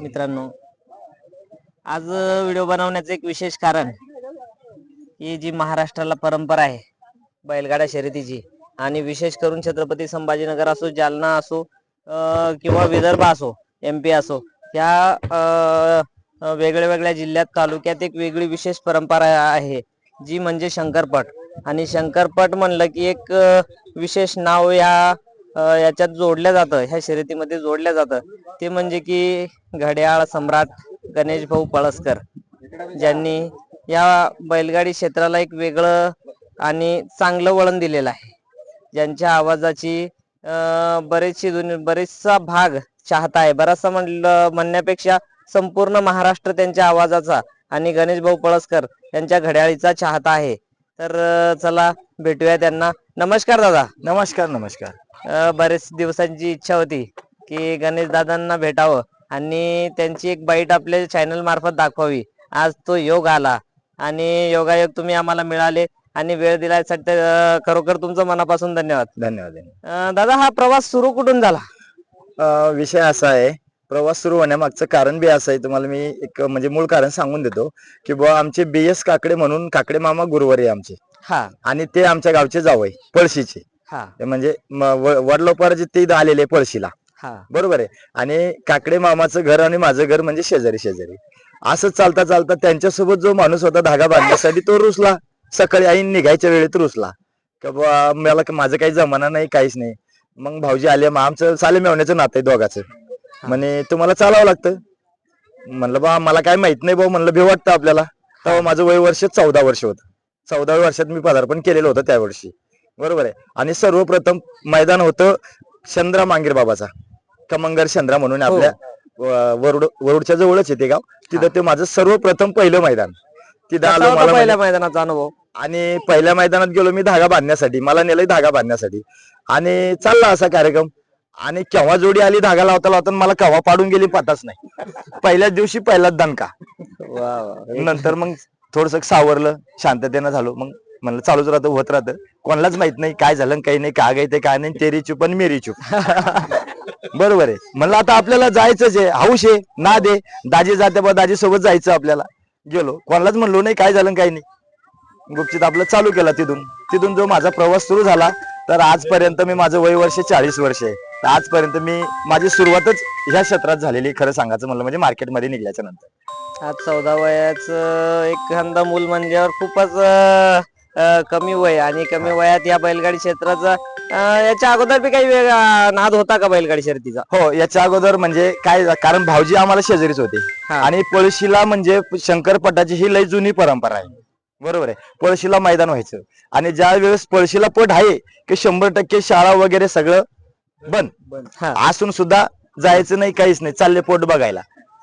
मित्रांनो आज व्हिडिओ बनवण्याचं एक विशेष कारण ही जी महाराष्ट्राला परंपरा आहे बैलगाडा शर्यतीची आणि विशेष करून छत्रपती संभाजीनगर असो जालना असो किंवा विदर्भ असो एम पी असो या वेगळ्या वेगळ्या जिल्ह्यात तालुक्यात एक वेगळी विशेष परंपरा आहे जी म्हणजे शंकरपट. आणि शंकरपट म्हणलं की एक विशेष नाव या याच्यात जोडलं जातं ह्या शर्यतीमध्ये जोडलं जातं. ते म्हणजे की घड्याळ सम्राट गणेश भाऊ पळसकर ज्यांनी या बैलगाडी क्षेत्राला एक वेगळं आणि चांगलं वळण दिलेलं आहे. ज्यांच्या आवाजाची बरेचशी बरेचसा भाग चाहता आहे. बराचसा म्हणलं म्हणण्यापेक्षा संपूर्ण महाराष्ट्र त्यांच्या आवाजाचा आणि गणेश भाऊ पळसकर यांच्या घड्याळीचा चाहता आहे. तर चला भेटूया त्यांना. नमस्कार दादा. नमस्कार नमस्कार. अं, बरेच दिवसांची इच्छा होती की गणेश दादांना भेटावं आणि त्यांची एक बाईट आपल्या चॅनल मार्फत दाखवावी. आज तो योग आला आणि योगायोग तुम्ही आम्हाला मिळाले आणि वेळ दिल्यासाठी अं, खरोखर तुमचं मनापासून धन्यवाद. धन्यवाद धन्यवाद. अं, दादा हा प्रवास सुरू कुठून झाला? अं, विषय असा आहे प्रवास सुरू होण्यामागचं कारण बी असं आहे तुम्हाला मी एक म्हणजे मूळ कारण सांगून देतो की बुवा आमचे बी एस काकडे म्हणून काकडे मामा गुरुवारी आहे आमचे. हा. आणि ते आमच्या गावचे जावई पळशीचे. हा. ते म्हणजे म- व- वडलोपाराचे ते आलेले पळशीला. हा. बरोबर आहे. आणि काकडे मामाचं घर आणि माझं घर म्हणजे शेजारी शेजारी. असं चालता चालता त्यांच्यासोबत जो माणूस होता धागा बांधण्यासाठी तो रुसला. सकाळी आई निघायच्या वेळेत रुसला. का बुवा मला माझं काही जमाना नाही काहीच नाही. मग भाऊजी आले मग आमचं साले मेवण्याचं नातं आहे दोघाचं. म्हणे तुम्हाला चालावं लागतं. म्हणलं बा मला काय माहीत नाही भाऊ म्हणलं भे वाटतं आपल्याला. तेव्हा माझं वय वर्ष चौदा वर्ष होतं. चौदाव्या वर्षात मी पदार्पण केलेलं होतं त्या वर्षी. बरोबर आहे. आणि सर्वप्रथम मैदान होतं चंद्रा मांगीर बाबाचा. कमंगर चंद्रा म्हणून हो. आपल्या वरुड वरुडच्या जवळच आहे ते गाव. तिथं ते माझं सर्वप्रथम पहिलं मैदान. तिथं आलो मला पहिल्या मैदानाचा अनुभव? आणि पहिल्या मैदानात गेलो मी धागा बांधण्यासाठी. मला नेलंय धागा बांधण्यासाठी. आणि चालला असा कार्यक्रम. आणि केव्हा जोडी आली धागा लावता लावता मला केव्हा पाडून गेली पताच नाही. पहिल्याच दिवशी पहिलाच दणका. नंतर मग थोडस सावरलं शांततेनं झालो. मग म्हणलं चालूच राहतं होत राहतं. कोणालाच माहीत नाही काय झालं काही नाही का गाय ते काय नाही तेरी चूप आणि मेरी चूप. बरोबर आहे. म्हणलं आता आपल्याला जायचंच आहे. हौश आहे ना दे दाजी जाते बा दाजी सोबत जायचं आपल्याला. गेलो. कोणालाच म्हणलो नाही काय झालं काही नाही. गुपचित आपलं चालू केलं तिथून. तिथून जो माझा प्रवास सुरू झाला तर आजपर्यंत मी माझं वय वर्ष चाळीस वर्ष आहे. तर आजपर्यंत मी माझी सुरुवातच ह्या क्षेत्रात झालेली खरं सांगायचं म्हणलं म्हणजे मार्केटमध्ये निघल्याच्या नंतर. आज चौदा वयाचं एखादा मूल म्हणल्यावर खूपच अं, कमी वय आणि कमी वयात या बैलगाडी क्षेत्राचा अं, याच्या अगोदर बी काही वेगळा नाद होता का बैलगाडी शर्यतीचा? हो याच्या अगोदर म्हणजे काय झा- कारण भाऊजी आम्हाला शेजारीच होते. हा. आणि पळशीला म्हणजे शंकरपटाची ही लय जुनी परंपरा आहे. बरोबर आहे. पळशीला मैदान व्हायचं. आणि ज्या वेळेस पळशीला पट आहे की शंभर टक्के शाळा वगैरे सगळं बंद. हा. असून सुद्धा जायचं नाही काहीच नाही. चालले पोट बघायला.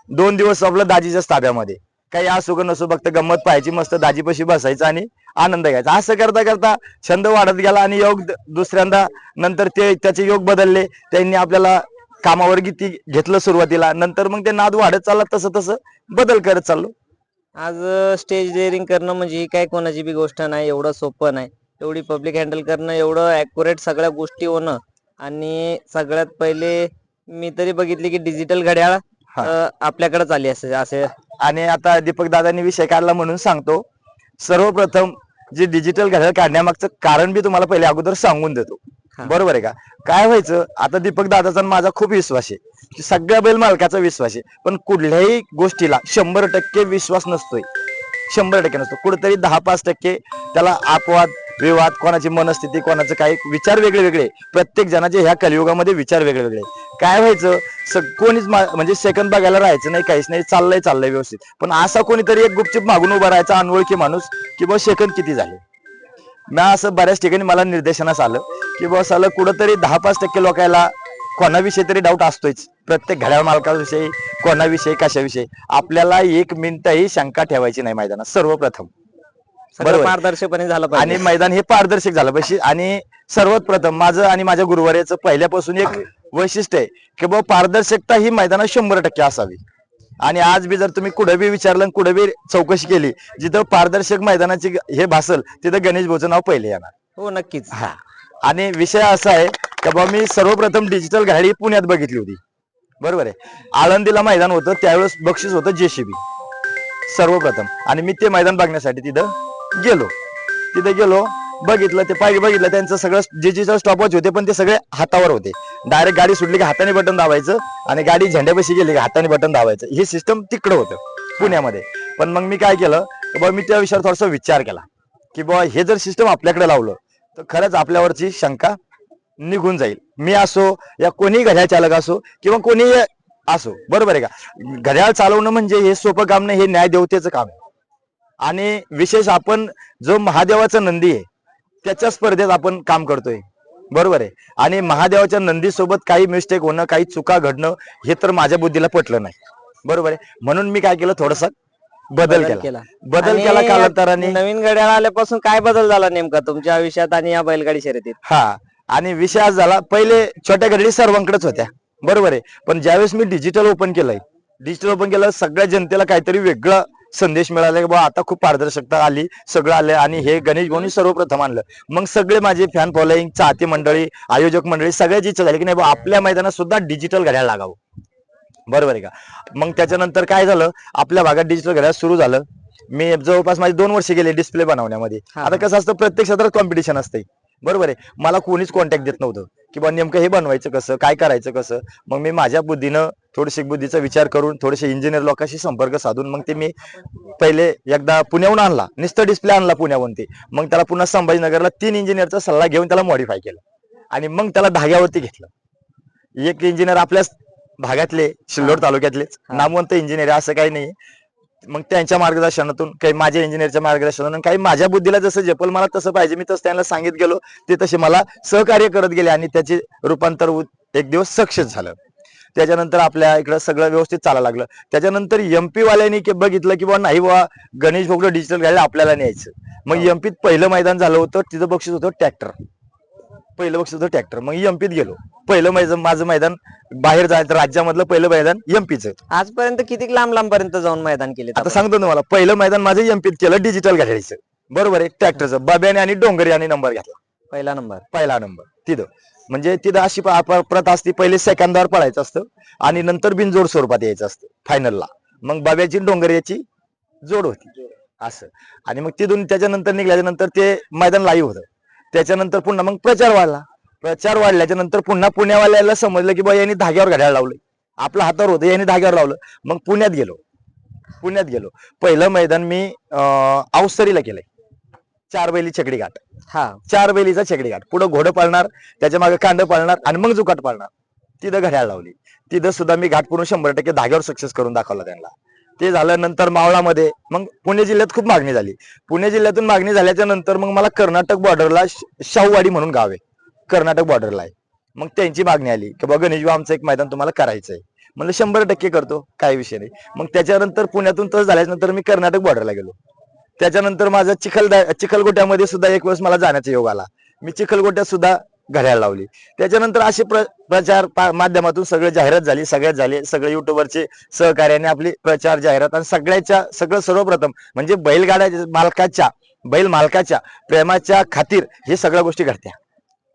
दोन दिवस आपलं दाजीच्याच ताब्यामध्ये. काही असो का नसो फक्त गंमत पाहायची मस्त दाजीपाशी बसायचं आणि आनंद घ्यायचा. असं करता करता छंद वाढत गेला आणि योग द- दुसऱ्यांदा नंतर ते त्याचे योग बदलले. त्यांनी आपल्याला कामावर किती घेतलं सुरुवातीला. नंतर मग ते नाद वाढत चालला तसं तसं बदल करत चाललो. आज स्टेज डेअरिंग करणं म्हणजे ही काय कोणाची बी गोष्ट नाही एवढं सोपं नाही. एवढी पब्लिक हँडल करणं एवढं अॅक्युरेट सगळ्या गोष्टी होणं. आणि सगळ्यात पहिले मी तरी बघितली की डिजिटल घड्याळ. अं, आपल्याकडेच आली असे असे. आणि आता दीपक दादांनी विषय काढला म्हणून सांगतो. सर्वप्रथम जे डिजिटल घड्याळ काढण्यामागचं कारण बी तुम्हाला पहिले अगोदर सांगून देतो. बरोबर आहे का? काय व्हायचं आता दीपक दादाचा आणि माझा खूप विश्वास आहे. की सगळ्या बैल मालकाचा विश्वास आहे. पण कुठल्याही गोष्टीला शंभर टक्के विश्वास नसतोय. शंभर टक्के नसतो. कुठेतरी दहा पाच टक्के त्याला अपवाद विवाद कोणाची मनस्थिती कोणाचं काही विचार वेगळे वेगळे. प्रत्येक जणाचे ह्या कलियुगामध्ये विचार वेगळे वेगळे. काय व्हायचं? स- कोणीच म्हणजे सेकंद बघायला राहायचं नाही काहीच नाही चाललंय चाललंय व्यवस्थित. पण असा कोणीतरी एक गुपचूप मागून उभा राहायचा अनोळखी माणूस की बा सेकंद किती झाले? मी असं बऱ्याच ठिकाणी मला निर्देशनास आलं की बस आलं कुठंतरी दहा पाच टक्के लोकायला कोणाविषयी तरी डाऊट असतोच प्रत्येक घड्याळ मालकाविषयी कोणाविषयी कशाविषयी. आपल्याला एक मिनिटही शंका ठेवायची नाही मैदानात सर्वप्रथम. सगळं बरोबर. पारदर्शकपणे झालं आणि पाहिजे मैदान हे पारदर्शक झालं पाहिजे. आणि सर्वात प्रथम माझं आणि माझ्या गुरुवार्याचं पहिल्यापासून एक वैशिष्ट्य आहे की बाबा पारदर्शकता ही मैदानात शंभर टक्के असावी. आणि आज बी जर तुम्ही कुठे बी विचारलं आणि कुठे बी चौकशी केली जिथं पारदर्शक मैदानाची हे भासल तिथं गणेश भाऊचं नाव पहिले येणार. हो नक्कीच. हा. आणि विषय असा आहे की बाबा मी सर्वप्रथम डिजिटल घड्याळी पुण्यात बघितली होती. बरोबर आहे. आळंदीला मैदान होतं त्यावेळेस बक्षीस होतं जेसीबी. सर्वप्रथम. आणि मी ते मैदान बघण्यासाठी तिथं गेलो. तिथे गेलो बघितलं ते पाहिजे बघितलं त्यांचं सगळं जे जे स्टॉपवॉच होते पण ते सगळे हातावर होते. डायरेक्ट गाडी सुटली की हाताने बटन दाबायचं आणि गाडी झेंड्यापाशी गेली की हाताने बटन दाबायचं. हे सिस्टम तिकडं होतं पुण्यामध्ये. पण मग मी काय केलं की बाबा मी त्या विषयावर थोडासा विचार केला की बाबा हे जर सिस्टम आपल्याकडे लावलं तर खरंच आपल्यावरची शंका निघून जाईल. मी असो या कोणी घड्याळ चालक असो किंवा कोणी असो बरोबर आहे का? घड्याळ चालवणं म्हणजे हे सोपं काम नाही हे न्याय देवतेचं काम आहे. आणि विशेष आपण जो महादेवाचा नंदी आहे त्याच्या स्पर्धेत आपण काम करतोय. बरोबर आहे. आणि महादेवाच्या नंदी सोबत काही मिस्टेक होणं काही चुका घडणं हे तर माझ्या बुद्धीला पटलं नाही. बरोबर आहे. म्हणून मी काय केलं थोडस बदल केला. बदल केला कालांतराने. नवीन घड्याळ आल्यापासून काय बदल झाला नेमका तुमच्या आयुष्यात आणि या बैलगाडी शर्यतीत? हा. आणि विषय आज झाला पहिले छोट्या घडी सर्वांकडेच होत्या. बरोबर आहे. पण ज्यावेळेस मी डिजिटल ओपन केलंय डिजिटल ओपन केलं सगळ्या जनतेला काहीतरी वेगळा संदेश मिळाला की बाबा आता खूप पारदर्शकता आली सगळं आलं आणि हे गणेश भाऊनी सर्वप्रथम आणलं. मग सगळे माझे फॅन फॉलोईंग चाहती मंडळी आयोजक मंडळी सगळ्याची इच्छा झाली की नाही बा आपल्या मैदानात सुद्धा डिजिटल घड्याळ लागावं. बरोबर आहे का? मग त्याच्यानंतर काय झालं आपल्या भागात डिजिटल घड्याळ सुरू झालं. मी जवळपास माझे दोन वर्ष गेले डिस्प्ले बनवण्यामध्ये. आता कसं असतं प्रत्येक क्षेत्रात कॉम्पिटिशन असते बरोबर आहे. मला कोणीच कॉन्टॅक्ट देत नव्हतं. की बा नेमकं हे बनवायचं कसं? काय करायचं कसं? मग मी माझ्या बुद्धीनं थोडीशी बुद्धीचा विचार करून थोडेसे इंजिनियर लोकांशी संपर्क साधून मग ते मी पहिले एकदा पुण्याहून आणला. नुसतं डिस्प्ले आणला पुण्याहून ते. मग त्याला पुन्हा संभाजीनगरला तीन इंजिनियरचा सल्ला घेऊन त्याला मॉडीफाय केलं. आणि मग त्याला धाग्यावरती घेतलं. एक इंजिनियर आपल्याच भागातले सिल्लोड तालुक्यातले हा. नामवंत इंजिनियर असं काही नाही. मग त्यांच्या मार्गदर्शनातून काही माझ्या इंजिनियरच्या मार्गदर्शनातून काही माझ्या बुद्धीला जसं झेपल मला तसं पाहिजे. मी तसं त्यांना सांगित गेलो ते तसे मला सहकार्य करत गेले आणि त्याचे रूपांतर एक दिवस सक्सेस झालं. त्याच्यानंतर आपल्या इकडं सगळं व्यवस्थित चालायला लागलं. त्याच्यानंतर एमपी वाल्यांनी के- बघितलं की बाबा नाही बाबा गणेश भोगलं डिजिटल गाडी आपल्याला न्यायचं. मग एमपीत पहिलं मैदान झालं होतं तिथं बक्षीस होतं ट्रॅक्टर. पहिलं बक्षीस होतं ट्रॅक्टर मग एमपीत गेलो. पहिलं मैदान माझं मैदान बाहेर जायचं राज्यामधलं पहिलं मैदान एमपीचं आजपर्यंत किती लांब लांब पर्यंत जाऊन मैदान केले आता सांगतो तुम्हाला पहिलं मैदान माझं एमपीत केलं डिजिटल गाडीचं बरोबर आहे? ट्रॅक्टरचं बाब्याने आणि डोंगर यांनी नंबर घेतला. पहिला नंबर पहिला नंबर तिथं. म्हणजे तिथं अशी प्रथा असते पहिले सेकंदावर पळायचं असतं आणि नंतर बिनजोड स्वरूपात यायचं असतं फायनलला मग बाब्याची आणि डोंगर याची जोड होती. असं. आणि मग तिथून त्याच्यानंतर निघाल्याच्या नंतर ते मैदान लाईव्ह होतं. त्याच्यानंतर पुन्हा मग प्रचार वाढला. प्रचार वाढल्याच्या नंतर पुन्हा पुण्यावाल्याला समजलं की बा यांनी धाग्यावर घड्याळ लावलं आपलं हातावर होतं यांनी धाग्यावर लावलं. मग पुण्यात गेलो. पुण्यात गेलो. पहिलं मैदान मी अं, अवसरीला केलंय. चार बैली छकडी घाट. हा. चार बैलीचा छकडी घाट. पुढं घोडं पाळणार त्याच्यामागे कांड पाळणार आणि मग जुकाट पाळणार. तिथं घड्याळ लावली. तिथं सुद्धा मी घाट पुरून शंभर टक्के धाग्यावर सक्सेस करून दाखवला त्यांना. ते झालं नंतर मावळामध्ये. मग पुणे जिल्ह्यात खूप मागणी झाली. पुणे जिल्ह्यातून मागणी झाल्याच्यानंतर मग मला कर्नाटक बॉर्डरला शाहूवाडी म्हणून गाव आहे. कर्नाटक बॉर्डरला आहे. मग त्यांची मागणी आली की बघा गणेश आमचं एक मैदान तुम्हाला करायचं आहे म्हणलं शंभर टक्के करतो काही विषय नाही. मग त्याच्यानंतर पुण्यातून तस झाल्यानंतर मी कर्नाटक बॉर्डरला गेलो. त्याच्यानंतर माझं चिखल चिखलगोट्यामध्ये सुद्धा एक वेळेस मला जाण्याचा योग आला. मी चिखलगोट्यात सुद्धा घड्याळ लावली. त्याच्यानंतर असे प्र प्रचार माध्यमातून सगळं जाहिरात झाली सगळ्यात झाली सगळे युट्यूबरचे सहकार्याने आपली प्रचार जाहिरात आणि सगळ्याच्या सगळं सर्वप्रथम म्हणजे बैलगाड्या मालकाच्या बैल मालकाच्या प्रेमाच्या खातीर हे सगळ्या गोष्टी घडत्या.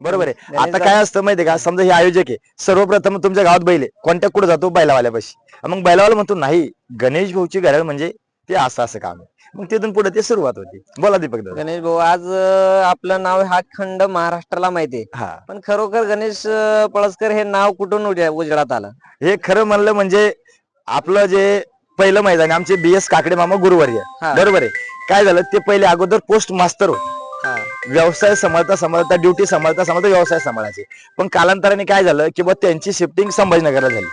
बरोबर आहे? आता काय असतं माहितीये का? समजा हे आयोजक आहे सर्वप्रथम तुमच्या गावात बैल आहे. कोणत्या कुठे जातो? बैलावाल्यापाशी. मग बैलावाला म्हणतो नाही गणेश भाऊची घड्याळ म्हणजे ते असं असं काम आहे. मग तिथून पुढे ते सुरुवात होती. बोला दीपक दादा. गणेश भाऊ आज अं, आपलं नाव हा खंड महाराष्ट्राला माहिती आहे. हा. पण खरोखर गणेश अं, पळसकर हे नाव कुठून उजे- उजेडात आलं? हे खरं म्हणलं म्हणजे आपलं जे पहिलं मैदान आहे, आमचे बी एस काकडे मामा गुरुवर्य. हा. बरोबर आहे? काय झालं? ते पहिले अगोदर पोस्ट मास्तर होते. हा. व्यवसाय सांभाळता सांभाळता ड्युटी सांभाळता सांभाळता व्यवसाय सांभाळायचे. पण कालांतराने काय झालं की बा त्यांची शिफ्टिंग संभाजीनगरला झाली.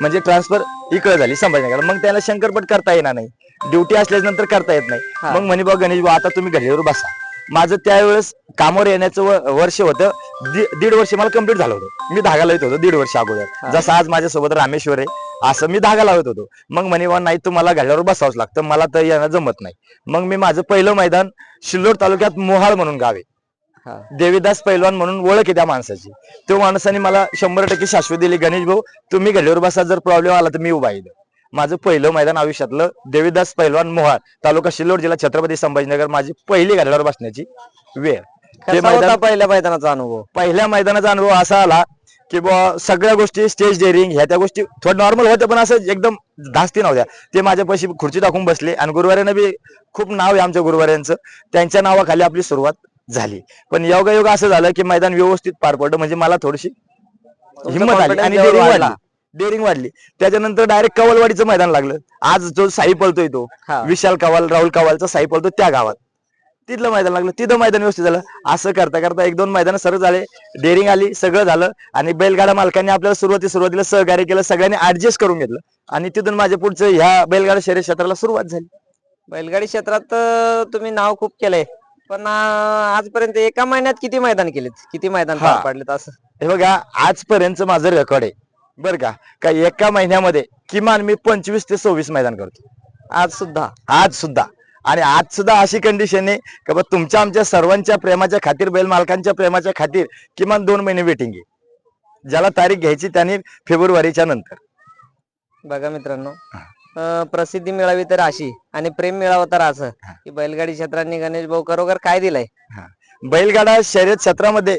म्हणजे ट्रान्सफर इकडे झाली संभाजीनगर मग त्याला शंकरपट करता येणार नाही. ड्युटी असल्यानंतर करता येत नाही. हा. मग म्हणे बा गणेश भाऊ आता तुम्ही घडीवर बसा. माझं त्यावेळेस कामावर येण्याचं व- वर्ष होतं दि- दीड वर्ष मला कंप्लीट झालं होतं. मी धागा लावत होतो दीड वर्ष अगोदर. जसं आज माझ्यासोबत रामेश्वर आहे असं मी धागा लावत होतो. मग म्हणे बा नाही तुम्हाला घड्यावर बसावंच लागतं. मला तर येणं जमत नाही. मग मी माझं पहिलं मैदान सिल्लोड तालुक्यात मोहाळ म्हणून गाव आहे. हा. देवीदास पैलवान म्हणून ओळख आहे त्या माणसाची. तो माणसाने मला शंभर टक्के शाश्वत दिली. गणेश भाऊ तुम्ही घडीवर बसा. जर प्रॉब्लेम आला तर मी उभा इथं. माझं पहिलं मैदान आयुष्यातलं देवीदास पैलवान मोहाळ तालुका सिल्लोड जिल्हा छत्रपती संभाजीनगर माझी पहिली घड्यावर बसण्याची वेळ. ते कसा होता मैदान पहिल्या मैदानाचा अनुभव? पहिल्या मैदानाचा अनुभव असा आला की बुवा सगळ्या गोष्टी स्टेज डेअरिंग ह्या त्या गोष्टी थोडं नॉर्मल होत्या पण असं एकदम धास्ती नव्हत्या. ते माझ्यापाशी खुर्ची टाकून बसले आणि गुरुवाऱ्यानं बी खूप नाव आहे आमच्या गुरुवाऱ्यांचं. त्यांच्या नावाखाली आपली सुरुवात झाली. पण योगा योग असं झालं की मैदान व्यवस्थित पार पडलं. म्हणजे मला थोडीशी हिंमत आली confidence आणि level डेअरिंग वाढला. डेअरिंग वाढली. त्याच्यानंतर डायरेक्ट कवलवाडीचं मैदान लागलं. आज जो साई पळतोय तो. विशाल कवाल राहुल कवालचा साई पळतो त्या गावात. तिथलं मैदान लागलं. तिथं मैदान व्यवस्थित झालं. असं करता करता एक दोन मैदान सरळ झाले. डेअरिंग आली सगळं झालं. आणि बैलगाडा मालकांनी आपल्याला सुरुवाती सुरुवातीला सहकार्य केलं. सगळ्यांनी ऍडजस्ट करून घेतलं. आणि तिथून माझ्या पुढचं ह्या बैलगाडा शर्यत क्षेत्राला सुरुवात झाली. बैलगाडी क्षेत्रात तुम्ही नाव खूप केलंय. पण आजपर्यंत एका महिन्यात किती मैदान केलेत? किती मैदान. पार पाडलेत असं? हे बघा आजपर्यंत माझं रेकॉर्ड आहे. बरं का? का एका महिन्यामध्ये किमान मी पंचवीस ते सव्वीस मैदान करतो. आज सुद्धा आज सुद्धा. आणि आज सुद्धा अशी कंडिशन आहे का बा तुमच्या आमच्या सर्वांच्या प्रेमाच्या खातीर बैल मालकांच्या प्रेमाच्या खातीर किमान दोन महिने वेटिंग आहे. ज्याला तारीख घ्यायची त्याने फेब्रुवारीच्या नंतर. बघा मित्रांनो प्रसिद्धी मिळावी तर अशी आणि प्रेम मिळावं तर असं. की बैलगाडी क्षेत्रांनी गणेश भाऊ खरोखर काय दिलंय? बैलगाडा शर्यत क्षेत्रामध्ये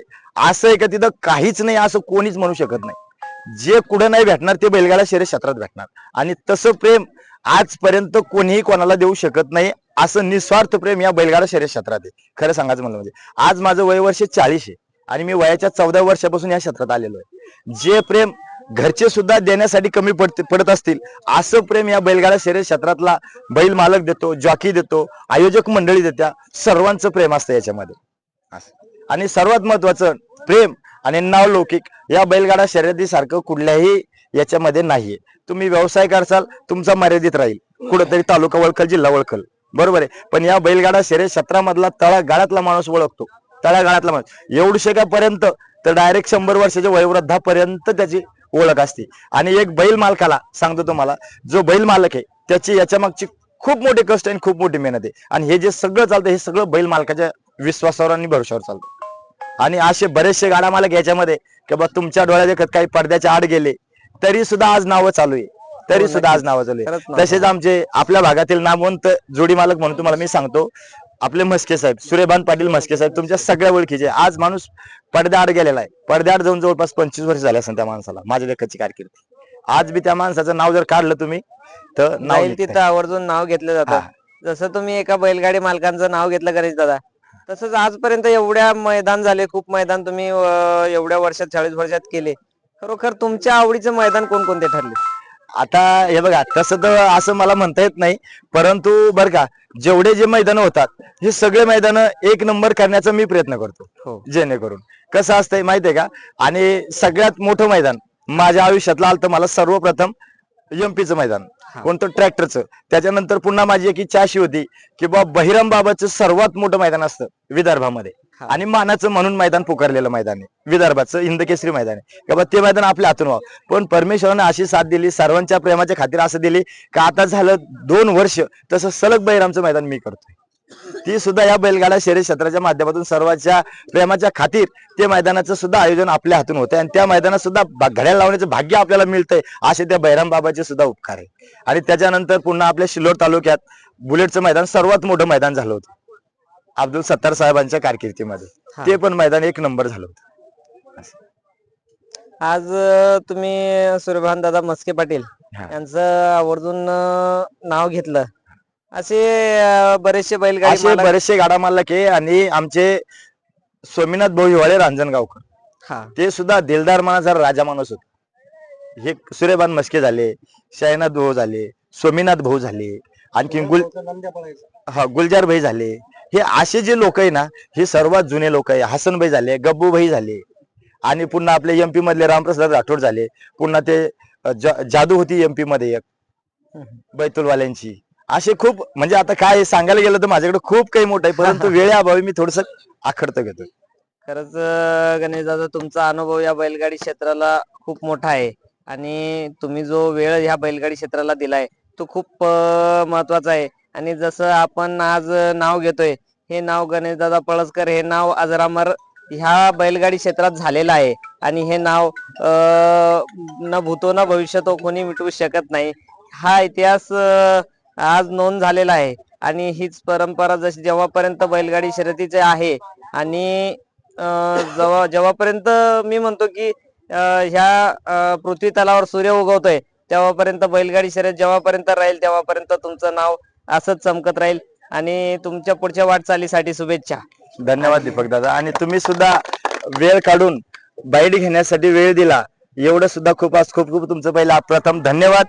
असं आहे का तिथं काहीच नाही असं कोणीच म्हणू शकत नाही. जे कुठं नाही भेटणार ते बैलगाडा शर्यत क्षेत्रात भेटणार. आणि तसं प्रेम आजपर्यंत कोणीही कोणाला देऊ शकत नाही असं निस्वार्थ प्रेम या बैलगाडा शर्यत क्षेत्रात आहे. खरं सांगायचं म्हणलं म्हणजे आज माझं वय वर्ष चाळीस आहे आणि मी वयाच्या चौदा वर्षापासून या क्षेत्रात आलेलो आहे. जे प्रेम घरचे सुद्धा देण्यासाठी कमी पडत पडत असतील असं प्रेम या बैलगाडा शर्यत क्षेत्रातला बैल मालक देतो जॉकी देतो आयोजक मंडळी देत्या सर्वांचं प्रेम असतं याच्यामध्ये. असं. आणि सर्वात महत्वाचं प्रेम आणि नावलौकिक या बैलगाडा शर्यतीसारखं कुठल्याही याच्यामध्ये नाहीये. तुम्ही व्यवसाय करसाल तुमचा मर्यादित राहील. कुठंतरी तालुका वळखल जिल्हा वळखल. बरोबर आहे. पण या बैलगाडा शर्यत क्षेत्रामधला तळागाळातला माणूस ओळखतो. तळागाळातला माणूस. एवढशे का पर्यंत तर डायरेक्ट शंभर वर्षाच्या वयोवृद्धापर्यंत त्याची ओळख असते. आणि एक बैल मालकाला सांगतो तुम्हाला जो बैल मालक आहे त्याची याच्या मागची खूप मोठे कष्ट आणि खूप मोठी मेहनत आहे. आणि हे जे सगळं चालतं हे सगळं बैल मालकाच्या विश्वासावर आणि भरोशावर चालतं. आणि असे बरेचसे गाडा मालक याच्यामध्ये की बा तुमच्या डोळ्या देखत काही पडद्याच्या आड गेले तरी सुद्धा आज नावं चालू आहे. तरी हो, सुद्धा आज. नावं चालू आहे. तसेच आमचे आपल्या भागातील नामवंत जोडी मालक म्हणून तुम्हाला मी सांगतो आपले म्हस्के साहेब सूर्यभान पाटील म्हस्के साहेब तुमच्या सगळ्या ओळखीचे. आज माणूस पडद्याआड गेलेला आहे. पडद्याआड जाऊन जवळपास पंचवीस वर्ष झाले असेल त्या माणसाला माझ्या लेखाची कारकीर्द. आज बी त्या माणसाचं नाव जर काढलं तुम्ही तर नाव. तिथं आवर्जून नाव घेतलं जातं. जसं तुम्ही एका बैलगाडी मालकांचं नाव घेतलं गणेश दादा तसंच आजपर्यंत एवढ्या मैदान झाले खूप मैदान तुम्ही अं, एवढ्या वर्षात चाळीस वर्षात केले. खरोखर तुमच्या आवडीचं मैदान कोणकोणते ठरले? आता हे बघा तसं तर असं मला म्हणता येत नाही परंतु बर का जेवढे जे मैदान होतात हे सगळे मैदान एक नंबर करण्याचा मी प्रयत्न करतो हो. जेणेकरून. कसं असतंय माहितीये का आणि सगळ्यात मोठं मैदान माझ्या आयुष्यातलं आलं तर मला सर्वप्रथम एमपीचं मैदान. कोणतं ट्रॅक्टरचं? त्याच्यानंतर पुन्हा माझी एक इच्छा अशी होती की बा बहिरम बाबाचं सर्वात मोठं मैदान असतं विदर्भामध्ये. आणि मानाचं म्हणून मैदान पुकारलेलं मैदान आहे. विदर्भाचं हिंदकेसरी मैदान आहे. का बा ते मैदान आपल्या हातून व्हावं. पण परमेश्वरानं अशी साथ दिली सर्वांच्या प्रेमाच्या खातीर असं दिली का आता झालं दोन वर्ष तसं सलग बहिरामचं मैदान मी करतोय. ती सुद्धा या बैलगाडा शर्यत क्षेत्राच्या माध्यमातून सर्वांच्या प्रेमाच्या खातीर ते मैदानाचं सुद्धा आयोजन आपल्या हातून होतंय. आणि त्या मैदानात सुद्धा घड्याळ लावण्याचं भाग्य आपल्याला मिळतंय असे त्या बैराम बाबाचे सुद्धा उपकार आहे आणि त्याच्यानंतर पुन्हा आपल्या शिल्लोड तालुक्यात बुलेटचं मैदान सर्वात मोठं मैदान झालं होतं. अब्दुल सत्तार साहेबांच्या कारकिर्दीमध्ये. ते पण मैदान एक नंबर झालं होतं. आज तुम्ही सूर्यभान दादा मस्के पाटील. यांचं आवर्जून नाव घेतलं. असे बरेचसे बैलगाडी असे मालक- बरेचसे गाडा मालक आहे आणि आमचे स्वामीनाथ भाऊ हिवाळे रांजणगावकर. हा. ते सुद्धा दिलदार मनाचा राजा माणूस होते. हे सूर्यबान मस्के झाले शयनाथ भाऊ झाले सोमीनाथ भाऊ झाले आणखी गुल हा गुलजार भाई झाले. हे असे जे लोक आहे ना हे सर्वात जुने लोक आहे. हसन भाई झाले गब्बू भाई झाले. आणि पुन्हा आपले एमपी मधले रामप्रसाद राठोड झाले. पुन्हा ते अ, जा- जादू होती एमपी मध्ये एक. बैतुलवाल्यांची. असे खूप म्हणजे आता काय सांगायला गेलं तर माझ्याकडे खूप काही मोठं आहे परंतु वेळेअभावी मी थोडस आखडत घेतो खरंच गणेश दादा तुमचा अनुभव या बैलगाडी क्षेत्राला खूप मोठा आहे. आणि तुम्ही जो वेळ ह्या बैलगाडी क्षेत्राला दिलाय तो खूप महत्त्वाचा आहे. आणि जसं आपण आज नाव घेतोय हे नाव गणेश दादा पळसकर हे नाव अजरामर ह्या बैलगाडी क्षेत्रात झालेलं आहे. आणि हे नाव अं, न भूतो न भविष्यतो कोणी मिटवू शकत नाही. हा इतिहास आज नोंद झालेला आहे. आणि हीच परंपरा जशी जेव्हापर्यंत बैलगाडी शर्यतीचे आहे आणि जेव्हा जेव्हापर्यंत मी म्हणतो की ह्या पृथ्वी तलावर सूर्य उगवतोय तेव्हापर्यंत बैलगाडी शर्यत जेव्हापर्यंत राहील तेव्हापर्यंत तुमचं नाव असंच चमकत राहील. आणि तुमच्या पुढच्या वाटचालीसाठी शुभेच्छा. धन्यवाद दीपक दादा आणि तुम्ही सुद्धा वेळ काढून बाईट घेण्यासाठी वेळ दिला. एवढं सुद्धा खूप आज खूप खूप तुमचं पहिला प्रथम धन्यवाद.